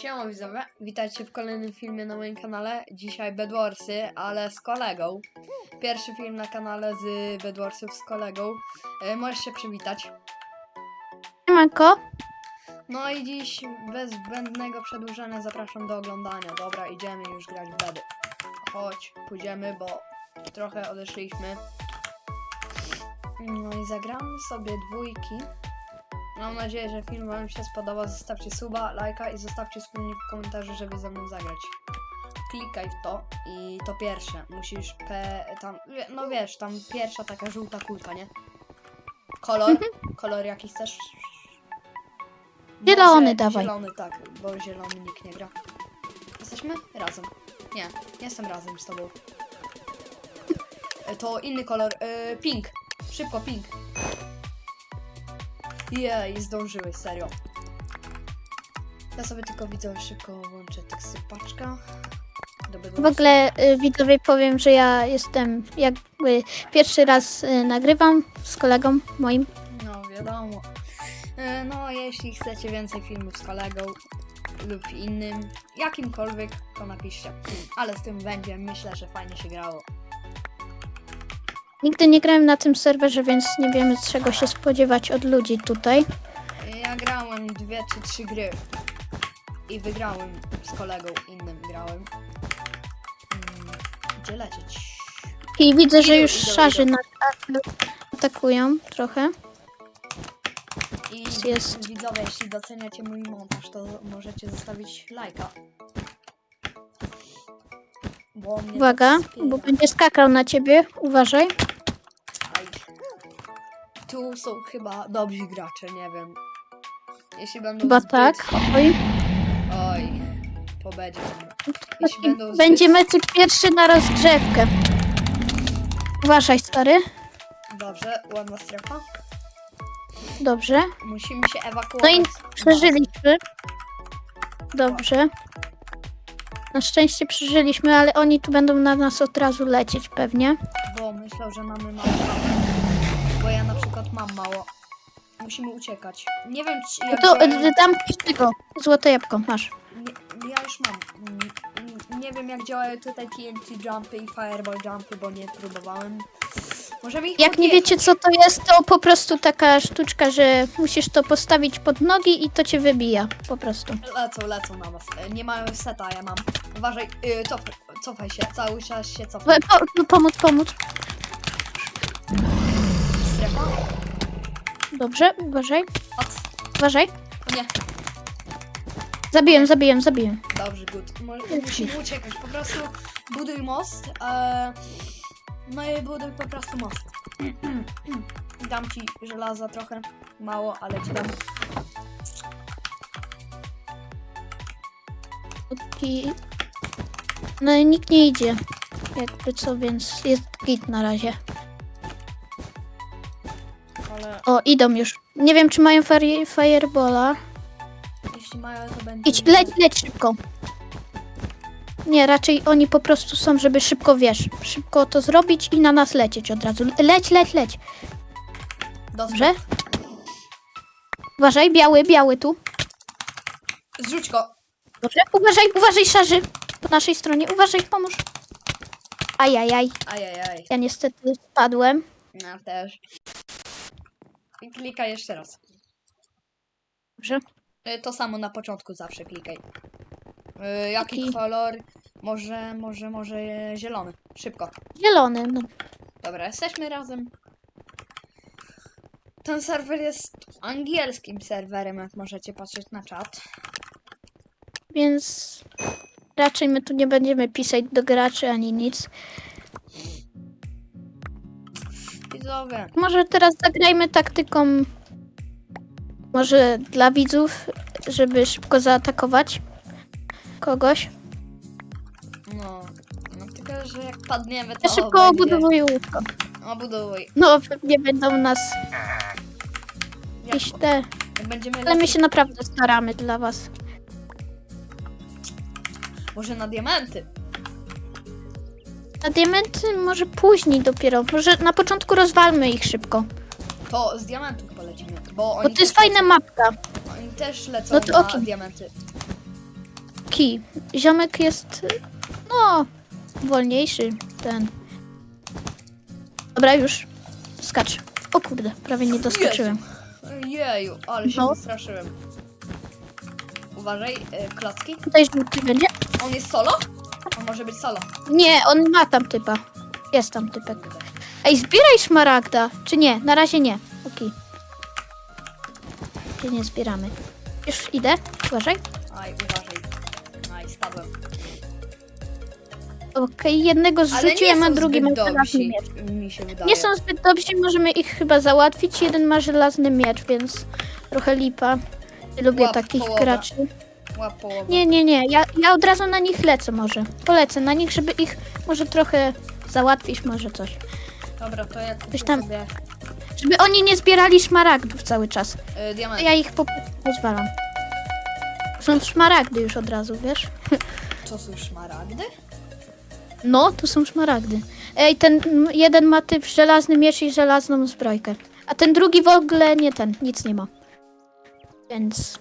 Siema widzowie, witajcie w kolejnym filmie na moim kanale. Dzisiaj Bedwarsy, ale z kolegą. Pierwszy film na kanale z Bedwarsów z kolegą. E, możesz się przywitać. Siemanko, No i dziś bez zbędnego przedłużania zapraszam do oglądania. Dobra, idziemy już grać w bedy. Chodź, pójdziemy, bo trochę odeszliśmy. No i zagramy sobie dwójki. Mam nadzieję, że film Wam się spodobał. Zostawcie suba, lajka i zostawcie wspólnik w komentarzu, żeby ze mną zagrać. Klikaj w to i to pierwsze. Musisz P. tam. No wiesz, tam pierwsza taka żółta kulka, nie? Kolor. Kolor jaki chcesz? Zielony dawaj. Zielony, tak, bo zielony nikt nie gra. Jesteśmy razem. Nie, nie jestem razem z tobą. E, To inny kolor. e, Pink. Szybko, pink. Jej, zdążyłeś, serio. Ja sobie tylko widzę, szybko włączę teksty paczka. Do w ogóle y, widzowie powiem, że ja jestem jakby pierwszy raz y, nagrywam z kolegą moim. No, wiadomo. E, No, jeśli chcecie więcej filmów z kolegą lub innym, jakimkolwiek, to napiszcie. Ale z tym będzie, myślę, że fajnie się grało. Nigdy nie grałem na tym serwerze, więc nie wiemy czego się spodziewać od ludzi tutaj. Ja grałem dwie czy trzy gry i wygrałem z kolegą innym grałem. Mm, Gdzie lecieć? I widzę, że już idą, szarzy idą. na atakują trochę. I Jest. widzowie, jeśli doceniacie mój montaż, to możecie zostawić lajka. Bo mnie to Uwaga, wspiera. bo będzie skakał na ciebie. Uważaj. Tu są chyba dobrzy gracze, nie wiem. Jeśli będą Chyba zbyt... tak. Oj. Oj, pobedzie. Jeśli będą zbyt... Będzie meczyk pierwszy na rozgrzewkę. Uważaj, stary. Dobrze, ładna strefa. Dobrze. Musimy się ewakuować. No i Przeżyliśmy. Dobrze. Na szczęście przeżyliśmy, ale oni tu będą na nas od razu lecieć pewnie. Bo myślał, że mamy mało czasu. Bo ja na przykład mam mało. Musimy uciekać. Nie wiem, czy No jak to działają- y, dam ci tego. Złote jabłko, masz. Nie, ja już mam. Mm, Nie wiem jak działają tutaj TNT jumpy i fireball jumpy, bo nie próbowałem. Możemy ich Jak nie wiecie co to jest, to po prostu taka sztuczka, że musisz to postawić pod nogi i to cię wybija. Po prostu. Lecą, lecą na was. E, Nie mają seta, ja mam. Uważaj, yy, cofaj, cofaj się, cały czas się cofaj. Po, po, no, pomóc, pomóc. Dobrze, uważaj. Uważaj. O nie, Zabiłem, zabiłem, zabiłem. dobrze, good. Mo- Musimy uciekać, po prostu buduj most. E, no i buduj po prostu most. dam ci żelaza trochę, mało, ale ci dam. I... No i nikt nie idzie. Jakby co, więc jest git na razie. O, idą już. Nie wiem, czy mają fire, firebola. jeśli mają, to będzie. Idź, leć, leć szybko. Nie, raczej oni po prostu są, żeby szybko, wiesz, szybko to zrobić i na nas lecieć od razu. Leć, leć, leć. Dobrze. Dobrze? Uważaj, biały, biały tu. Zrzuć go. Dobrze? Uważaj, uważaj, szarzy. Po naszej stronie. Uważaj, pomóż. Ajajaj. Ajajaj. Ja niestety spadłem. Ja też. I klikaj jeszcze raz. Dobrze. Y, To samo na początku zawsze klikaj. Y, Jaki Taki. kolor? Może, może, może zielony. Szybko. Zielony, no. Dobra, jesteśmy razem. Ten serwer jest angielskim serwerem, jak możecie patrzeć na czat. Więc raczej my tu nie będziemy pisać do graczy ani nic. Widzowie, Może teraz zagrajmy taktyką. Może dla widzów, żeby szybko zaatakować kogoś. no, no tylko, że jak padniemy, to Ja szybko będzie... obudowuję łóżko. Obudowuj. No pewnie będą nas Jak, jakieś te. jak będziemy Ale my lecieć, się naprawdę staramy dla was. może na diamenty. Na diamenty może później dopiero. Może na początku rozwalmy ich szybko. To z diamentów polecimy, bo Bo oni to jest też fajna mapka. Oni też lecą No to na okej. diamenty. Oki. Ziomek jest, no, wolniejszy ten. Dobra, już. Skacz. O kurde, prawie nie doskoczyłem. Jeju, ale się No. wystraszyłem. Uważaj, e, klocki. Tutaj żółty będzie. On jest solo? On może być solo. Nie, on ma tam typa. Jest tam typek. Ej, zbieraj szmaragda. Czy nie? Na razie nie. Okej. Okay. nie zbieramy. Już idę. Uważaj. Aj, uważaj. Aj, spadłem. Okej, jednego zrzuciłem, a drugi ma zbyt żelazny dobrzy, miecz. mi się wydaje. Nie są zbyt dobrzy, możemy ich chyba załatwić. Jeden ma żelazny miecz, więc trochę lipa. Nie lubię Łap takich połowę. graczy. Łap połowę. Nie, nie, nie. Ja, ja od razu na nich lecę może. Polecę na nich, żeby ich może trochę załatwić, może coś. Dobra, to ja kupię Coś tam- sobie Żeby oni nie zbierali szmaragdów cały czas. y, diament. Ja ich po pozwalam. Są szmaragdy już od razu, wiesz? To są szmaragdy? No, tu są szmaragdy. Ej, ten jeden ma typ żelazny miecz i żelazną zbrojkę. A ten drugi w ogóle nie ten, nic nie ma. Więc...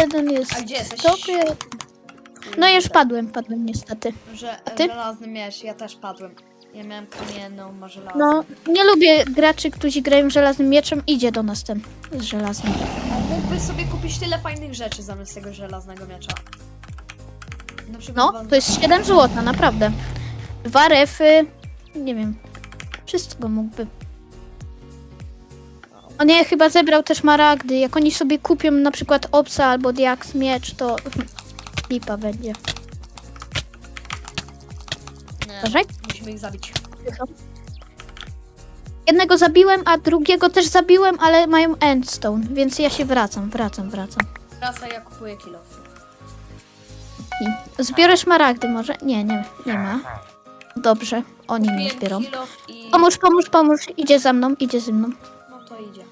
Jeden jest A gdzie jesteś? dobry. No już padłem, padłem niestety. Że, ty? Żelazny miecz, ja też padłem. Ja miałem kamienną, żelazną. No, nie lubię graczy, którzy grają żelaznym mieczem. Idzie do nas ten z żelaznym. Mógłby sobie kupić tyle fajnych rzeczy zamiast tego żelaznego miecza. Na przykład No, wam- to jest 7 złota, naprawdę. Dwa refy, nie wiem, wszystko mógłby. O nie, chyba zebrał też maragdy. Jak oni sobie kupią na przykład obsa albo diaks miecz, to lipa będzie. Nie, musimy ich zabić. Jednego zabiłem, a drugiego też zabiłem, ale mają endstone, więc ja się wracam, wracam, wracam. Wraca, ja kupuję kilo. I zbiorę szmaragdy może? Nie, nie, nie ma. Dobrze, oni nie Kupiłem zbiorą. kilo i... Pomóż, pomóż, pomóż. Idzie za mną, idzie ze mną. Idzie.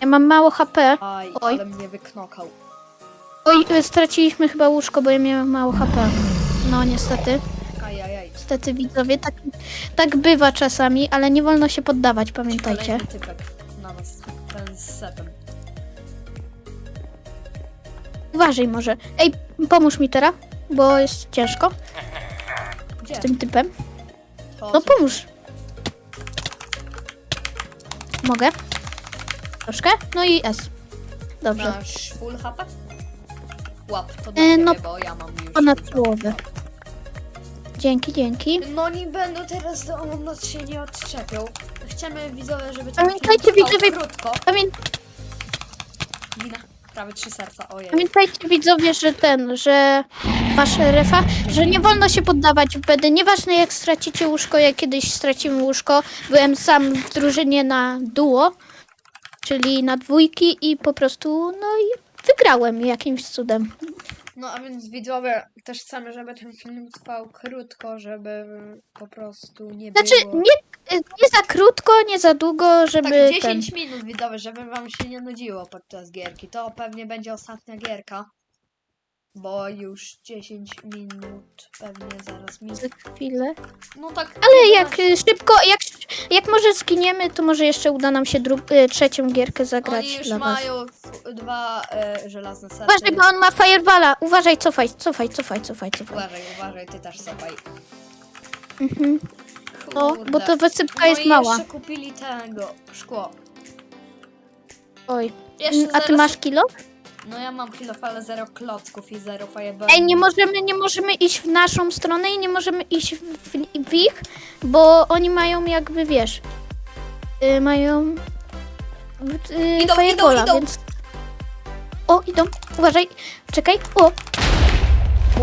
Ja mam mało HP. Aj, Oj. ale mnie wyknokał. Oj, y, straciliśmy chyba łóżko, bo ja miałem mało HP. No niestety, Ajajaj. niestety widzowie, tak, tak bywa czasami, ale nie wolno się poddawać, pamiętajcie. Kolejny typek na nas. Ten z setem. Uważaj może. Ej, pomóż mi teraz, bo jest ciężko Gdzie? z tym typem. To No co? pomóż. Mogę? Troszkę? No i S. Dobrze. Masz full HP? Łap, to dla E, ciebie, no, bo ja mam już Ponad dużo. połowę. Dzięki, dzięki. No oni będą teraz do od nas się nie odczepią. Chcemy widzowie, żeby ten Pamiętajcie, film trwał widzowie- krótko. Pamię Wina. Prawie trzy serca, ojej. Pamiętajcie widzowie, że ten, że masz refa, że nie wolno się poddawać w bedy. Nieważne jak stracicie łóżko, ja kiedyś straciłem łóżko. Byłem sam w drużynie na duo, czyli na dwójki i po prostu, no i wygrałem jakimś cudem. No a więc widzowie, też chcemy, żeby ten film trwał krótko, żeby po prostu nie Znaczy, było... nie, nie za krótko, nie za długo, żeby Tak ten... 10 minut widzowie, żeby wam się nie nudziło podczas gierki. To pewnie będzie ostatnia gierka. Bo już 10 minut pewnie zaraz mi... Za chwilę. No tak. Ale 11. jak y, szybko, jak, jak może zginiemy, to może jeszcze uda nam się dru- y, trzecią gierkę zagrać Oni już dla was. mają f- dwa e, żelazne serce. Uważaj, bo on ma fireballa. Uważaj, cofaj, cofaj, cofaj, cofaj, cofaj. Uważaj, uważaj, ty też sobie. Mhm. No, bo to wysypka no jest i mała. jeszcze kupili tego, szkło. Oj. Jeszcze A ty masz kilo? No ja mam kilo, ale zero klocków i zero fireball. Ej, nie możemy, nie możemy iść w naszą stronę i nie możemy iść w, w, w ich, bo oni mają jakby, wiesz, y, mają y, Idą, firebola, idą, idą. więc... O, idą. Uważaj. Czekaj. O.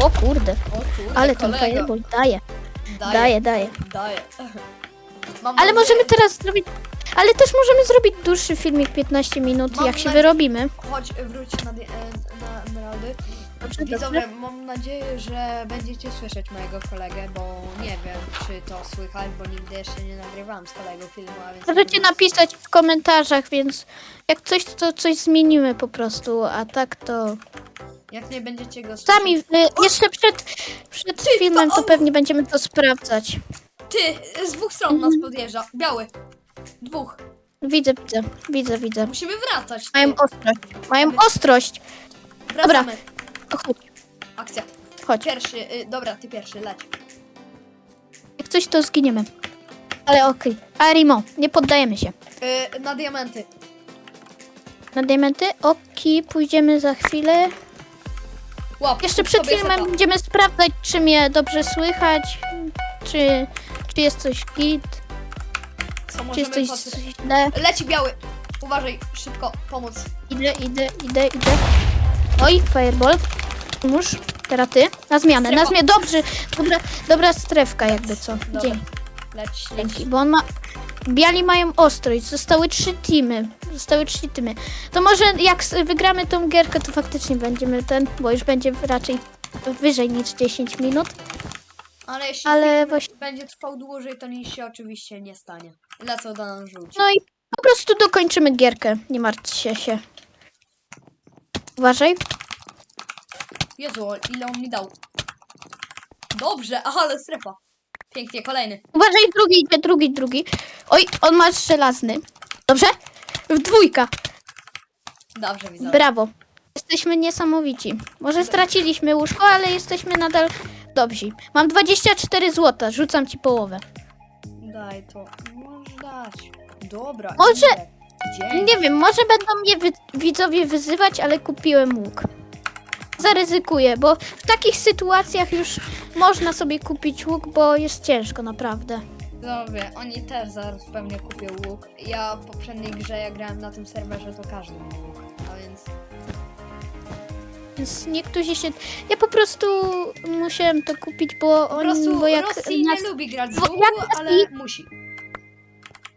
O kurde, O kurde, ale ten kolego. fireball daje. Daje, Daje, daje. daje. Mam Ale nadzieję- możemy teraz zrobić... Ale też możemy zrobić dłuższy filmik, 15 minut, Mam jak się nadzieję- wyrobimy. Chodź, wróć na, di- e, na emeraldy. Dobrze, Widzowie, mam nadzieję, że będziecie słyszeć mojego kolegę, bo nie wiem, czy to słychać, bo nigdy jeszcze nie nagrywałam z kolegą filmu, a więc... Możecie napisać w komentarzach, więc jak coś, to coś zmienimy po prostu, a tak to... Jak nie będziecie go Sami, słyszeć... y, jeszcze przed, przed filmem to pewnie będziemy to sprawdzać. Ty, z dwóch stron nas podjeżdża. Biały. Dwóch. Widzę, widzę, widzę, widzę. Musimy wracać. Mają ostrość. Mają ostrość. Wracamy. O, Chodź, Akcja. chodź. Pierwszy, y, dobra, ty pierwszy, leć. Jak coś, to zginiemy. Ale okej. Arimo, nie poddajemy się. Y, na diamenty. Na diamenty? Okej, pójdziemy za chwilę. Łap. Jeszcze przed sobie filmem seta. będziemy sprawdzać, czy mnie dobrze słychać, czy, czy jest coś git, Co czy możemy jest coś źle. Leci biały. Uważaj, szybko, pomóc. Idę, idę, idę, idę. Oj, fireball. Pomóż. Teraz ty. Na zmianę, na Strefa. zmianę. Dobrze, dobra, dobra strefka jakby co. Dobra. Dzięki, Leć, leć. dzięki. Bo on ma... Biali mają ostrość. Zostały trzy teamy. Zostały trzy teamy. To może jak s- wygramy tą gierkę, to faktycznie będziemy ten, bo już będzie raczej wyżej niż 10 minut. Ale jeśli Ale właśnie- będzie trwał dłużej, to nic się oczywiście nie stanie. Lecą do nas rzucić. No i po prostu dokończymy gierkę. Nie martwcie się. Uważaj. Jezu, ile on mi dał. Dobrze, ale strefa. Pięknie, kolejny. Uważaj, drugi idzie, drugi, drugi. Oj, on ma żelazny. Dobrze? W dwójka. Dobrze, widzę. Brawo. Jesteśmy niesamowici. Może straciliśmy łóżko, ale jesteśmy nadal dobrzy. Mam 24 złota, rzucam ci połowę. Daj to. Możesz Dobra. Może- idę. Dzięki. Nie wiem, może będą mnie wy- widzowie wyzywać, ale kupiłem łuk. Zaryzykuję, bo w takich sytuacjach już można sobie kupić łuk, bo jest ciężko naprawdę. Dobrze, oni też zaraz pewnie kupią łuk. Ja w poprzedniej grze, jak grałem na tym serwerze, to każdy miał łuk. A więc Więc niektórzy się. Ja po prostu musiałem to kupić, bo po oni. prostu Bo jak Rosji nas, nie lubi grać z bo łuku, jak nas ale musi.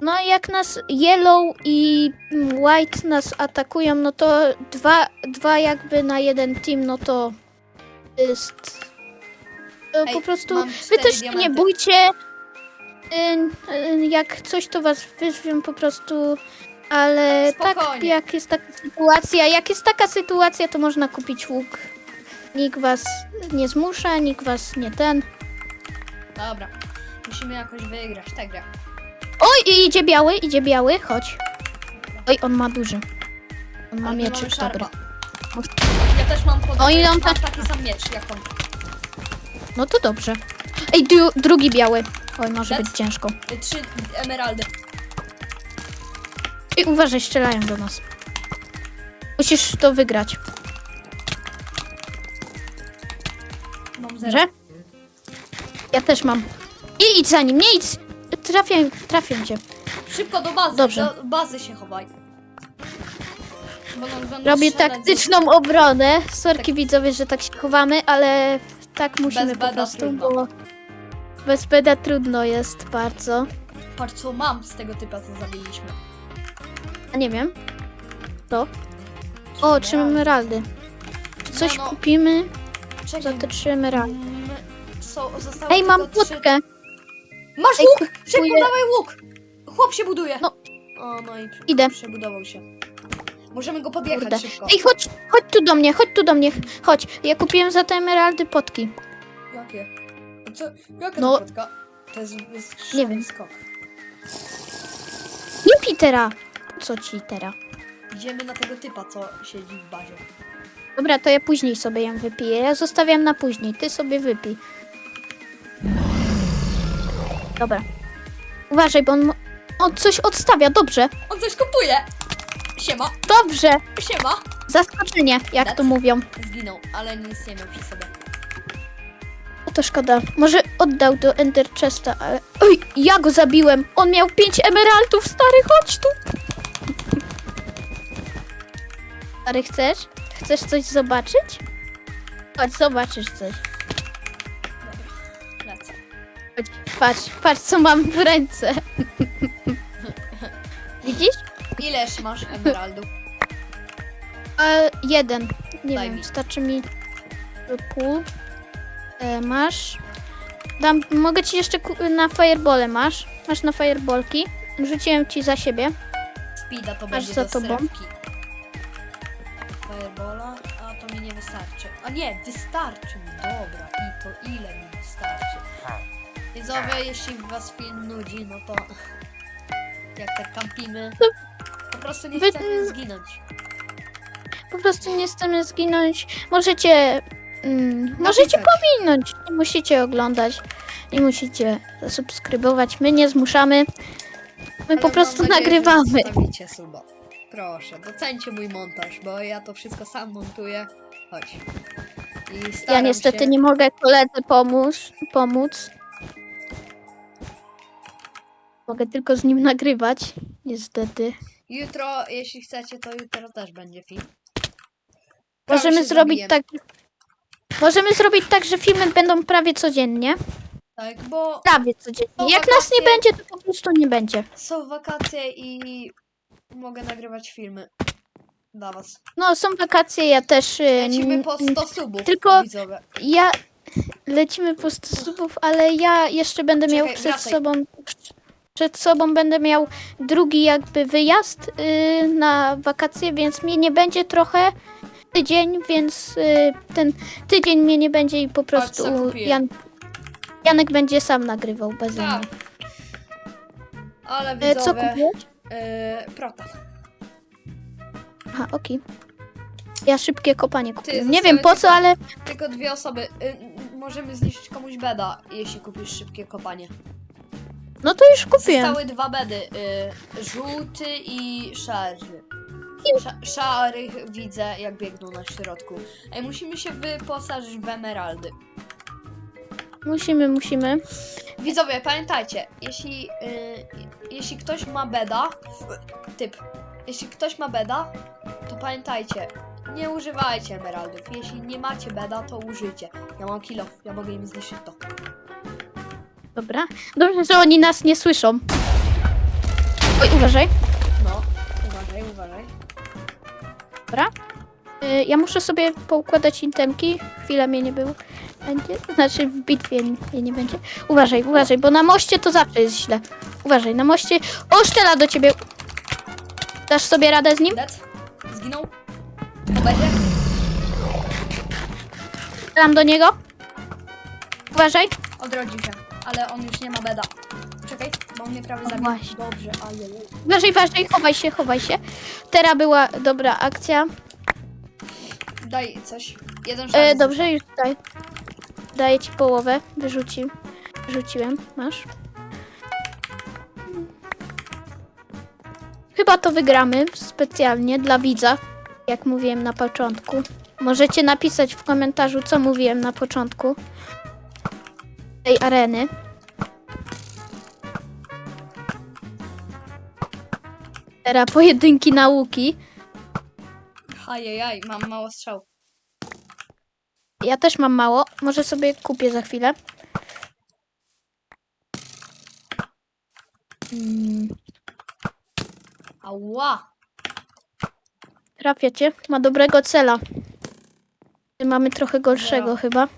No jak nas Yellow i White nas atakują, no to dwa, dwa jakby na jeden team, no to jest. to Ej, po prostu. mam Wy cztery też się nie diamenty. bójcie. Y, y, Jak coś to was wyzwią po prostu. Ale tak Spokojnie. jak jest taka sytuacja, jak jest taka sytuacja, to można kupić łuk. Nikt was nie zmusza, nikt was nie ten. Dobra. Musimy jakoś wygrać tę grę. Oj, i idzie biały, idzie biały, chodź. Oj, on ma duży. On ma Ale mieczyk szarpa. dobry. Ja też mam podobny, mam tak- taki sam miecz jak on. No to dobrze. Ej, drugi biały. Oj, może być ciężko. Y, Trzy emeraldy. I uważaj, strzelają do nas. Musisz to wygrać, Mam zero. że? Ja też mam. I idź za nim, nie idź! Trafię, trafię cię. Szybko do bazy. Dobrze. Do bazy się chowaj. Bo nam będą Robię strzelać taktyczną obronę. Sorki widzowie, że tak się chowamy, ale tak musimy po prostu, trudno. bo bez beda trudno jest bardzo. Patrz co mam z tego typa, co zabiliśmy. A nie wiem. O, trzy emeraldy. Czy coś No, no. kupimy za Czekaj. te trzy emeraldy? Mm, Są, zostały Ej, mam tylko trzy- płotkę. Masz Ej, łuk! Szybko kupuję. dawaj łuk! Chłop się buduje. No. O, no i Idę. przebudował się. Możemy go podjechać Kurde. szybko. Ej, chodź, chodź tu do mnie, chodź tu do mnie, chodź. Ja kupiłem za te emeraldy potki. Jakie? Co? Jaka No. no. To jest, jest Nie wiem. skok. Nie Petera. Co ci teraz? Idziemy na tego typa, co siedzi w bazie. Dobra, to ja później sobie ją wypiję. Ja zostawiam na później, ty sobie wypij. Dobra. Uważaj, bo on, on coś odstawia, dobrze. On coś kupuje! Siema, Dobrze. siema! Zaskoczenie, jak to mówią. Zginął, ale nic nie miał przy sobie. O, to szkoda. Może oddał do Ender Chesta, ale... Oj, ja go zabiłem. On miał pięć emeraldów, stary, chodź tu. Stary, chcesz? Chcesz coś zobaczyć? Chodź, zobaczysz coś. Patrz, patrz, co mam w ręce. Widzisz? Ileż masz emeraldów? E, jeden. Nie Daj wiem, mi. starczy mi pół. E, masz. Dam, mogę ci jeszcze ku- na firebole masz. Masz na fireballki. Rzuciłem ci za siebie. Speeda to Masz będzie za do tobą. Firebola, a to mi nie wystarczy. A nie, wystarczy mi, dobra. I to ile mi wystarczy? Widzowie, jeśli was film nudzi, no to jak tak kampimy. Po prostu nie Wy- chcemy zginąć. Po prostu nie chcemy zginąć. Możecie. Mm, możecie Napisać. pominąć. Nie musicie oglądać. Nie musicie subskrybować. My nie zmuszamy. My Ale po mam prostu nadzieję, że nagrywamy. Zostawicie suba. Proszę, docencie mój montaż, bo ja to wszystko sam montuję. Chodź. I Ja staram niestety się... nie mogę koledze pomóc. pomóc. Mogę tylko z nim nagrywać. Niestety. Jutro, jeśli chcecie, to jutro też będzie film. Prawie Możemy się zrobić tak. Możemy zrobić tak, że filmy będą prawie codziennie. Tak, bo Prawie codziennie. Jak nas nie wakacje. będzie, to po prostu nie będzie. są wakacje i mogę nagrywać filmy dla was. No, są wakacje, ja też. y, Lecimy po n- 100 subów, tylko- widzowie. Ja lecimy po 100 subów, ale ja jeszcze będę miał Czekaj, przed wracaj. sobą. Przed sobą będę miał drugi jakby wyjazd y, na wakacje, więc mnie nie będzie trochę tydzień, więc y, ten tydzień mnie nie będzie i po Patrz, co prostu kupiłem. Jan, Janek będzie sam nagrywał bez Tak, mnie. Ale E, Co widzowie, kupiłeś? e, proton. Aha, okej. Ja szybkie kopanie kupiłem. Nie wiem po co, ale Tylko dwie osoby. Y, możemy zniszczyć komuś beda, jeśli kupisz szybkie kopanie. No to już kupiłem. Zostały dwa bedy. Y, żółty i szary. Sza, szarych widzę, jak biegną na środku. Ej, musimy się wyposażyć w emeraldy. Musimy, musimy. Widzowie, pamiętajcie, jeśli, y, jeśli ktoś ma beda, typ, jeśli ktoś ma beda, to pamiętajcie, nie używajcie emeraldów. Jeśli nie macie beda, to użyjcie. Ja mam kilo, ja mogę im zniszczyć to. Dobra. Dobrze, że oni nas nie słyszą. Oj, uważaj. No, uważaj, uważaj. Dobra. Y, Ja muszę sobie poukładać intemki. Chwila mnie nie było. Będzie? Znaczy w bitwie mnie nie będzie. Uważaj, uważaj, bo na moście to zawsze jest źle. Uważaj, na moście... O, szczela do ciebie! Dasz sobie radę z nim? Dead? Zginął? To będzie? Strzelam do niego. Uważaj. Odrodził się, ale on już nie ma beda. Czekaj, bo on mnie prawie zabił. właśnie. Dobrze. Uważaj, uważaj, chowaj się, chowaj się. Teraz była dobra akcja. Daj coś. Jeden szans. E, dobrze, już daj. Daję ci połowę. Wyrzucił. Wyrzuciłem. Masz. Chyba to wygramy specjalnie dla widza, jak mówiłem na początku. Możecie napisać w komentarzu, co mówiłem na początku tej areny. Teraz pojedynki nauki. Ajajaj, mam mało strzał. Ja też mam mało. Może sobie kupię za chwilę. Mm, Ała! trafia cię. Ma dobrego cela. My Mamy trochę gorszego Zero. chyba.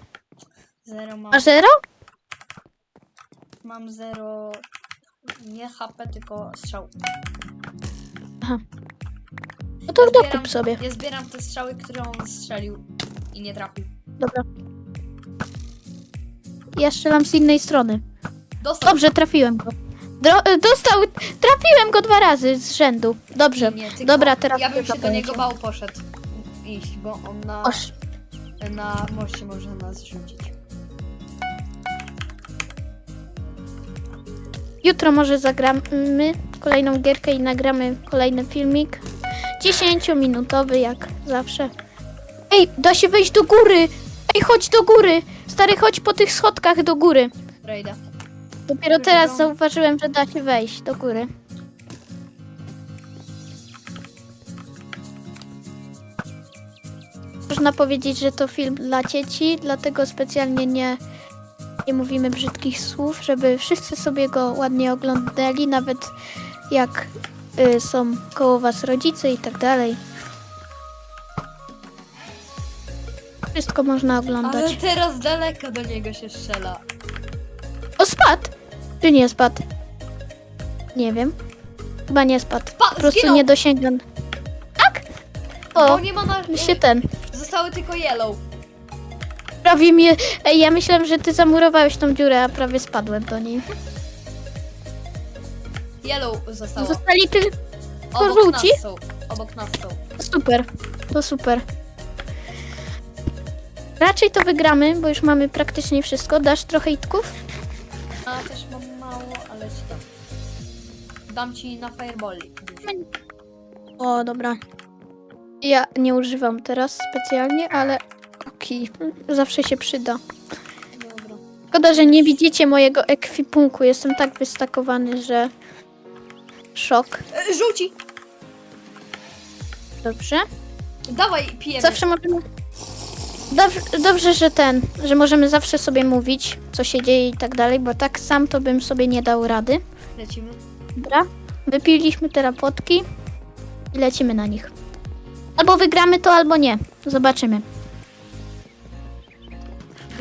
Zero mam. A zero? Mam zero. Nie HP, tylko strzał. No to Ja dokup sobie. Ja zbieram te strzały, które on strzelił i nie trafił. Dobra. Ja strzelam z innej strony. Dostał. Dobrze, trafiłem go. Dro e, dostał, trafiłem go dwa razy z rzędu. Dobrze. Nie, tylko Dobra, teraz Ja bym się do niego bał poszedł iść, bo on na, Oż, na moście może nas rzucić. Jutro może zagramy kolejną gierkę i nagramy kolejny filmik. 10-minutowy jak zawsze. Ej, da się wejść do góry! Ej, chodź do góry! Stary, chodź po tych schodkach do góry. Rejda. Dopiero teraz zauważyłem, że da się wejść do góry. Można powiedzieć, że to film dla dzieci, dlatego specjalnie nie, nie mówimy brzydkich słów, żeby wszyscy sobie go ładnie oglądali, nawet jak y, są koło was rodzice i tak dalej. Wszystko można oglądać. Ale teraz daleko do niego się strzela. O, spadł! Czy nie spadł? Nie wiem. Chyba nie spadł. Pa, Po prostu zginął! nie dosięgam. Tak? Bo O, nie ma na... się ten. Zostały tylko yellow. Prawie mnie. Ej, ja myślałem, że ty zamurowałeś tą dziurę, a prawie spadłem do niej. Yellow zostało. Zostali ty... Obok żółci? nas są. Obok nas są. Super, to super. Raczej to wygramy, bo już mamy praktycznie wszystko. Dasz trochę itków? A też mam mało, ale ci dam. Dam ci na fireballi. O, dobra. Ja nie używam teraz specjalnie, ale okej, zawsze się przyda. Dobra. Szkoda, że nie widzicie mojego ekwipunku. Jestem tak wystakowany, że szok. E, żółci! Dobrze. Dawaj, pijemy. Zawsze możemy. Dobrze, dobrze, że ten, że możemy zawsze sobie mówić, co się dzieje i tak dalej, bo tak sam to bym sobie nie dał rady. Lecimy. Dobra. Wypiliśmy te rapotki i lecimy na nich. Albo wygramy to, albo nie. Zobaczymy.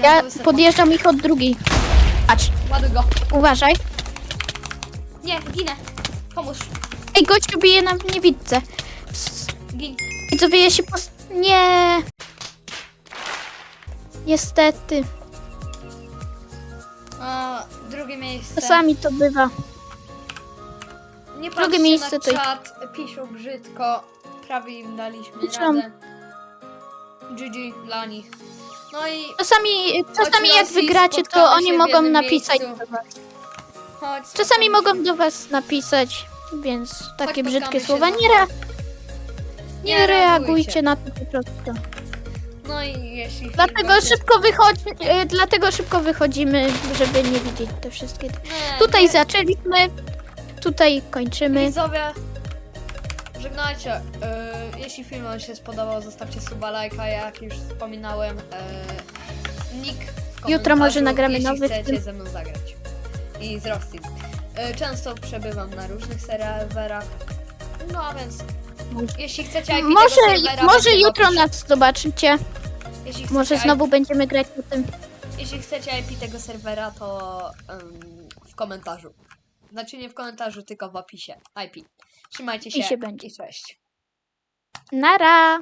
Ja podjeżdżam ich od drugiej. Patrz, Ładuj go. uważaj. Nie, ginę. Pomóż. Ej, gościu bije na niewidce. S- Gin. Widzowie, ja się pos... Nie. Niestety. A, drugie miejsce. Czasami to bywa. Nie drugie patrzcie miejsce na to- czat. Piszą brzydko. Prawie im daliśmy Piszą. radę. GG dla nich. No i Czasami, czasami jak Rosji wygracie, to spotkamy oni się w mogą jednym napisać miejscu. do was. chodź. Czasami mogą do was napisać, więc takie spotkamy brzydkie się słowa nie, rea- Nie nie reagujcie. reagujcie na to po prostu. No i jeśli Dlatego szybko wychodzi, e, dlatego szybko wychodzimy, żeby nie widzieć te wszystkie. Nie, Tutaj nie. zaczęliśmy, tutaj kończymy. Widzowie, żegnajcie. Yy, jeśli film wam się spodobał, zostawcie suba, lajka, jak już wspominałem. Yy, nick w Jutro może nagramy jeśli nowy chcecie film. ze mną zagrać. I z Roxy. Yy, często przebywam na różnych serwerach. No a więc, jeśli chcecie IP Może, tego serwera, może będzie w jutro opisie. nas zobaczycie. Jeśli chcecie Może IP znowu będziemy grać na tym. Jeśli chcecie IP tego serwera, to em, w komentarzu. Znaczy nie w komentarzu, tylko w opisie. IP. Trzymajcie się się będzie. i cześć. Nara!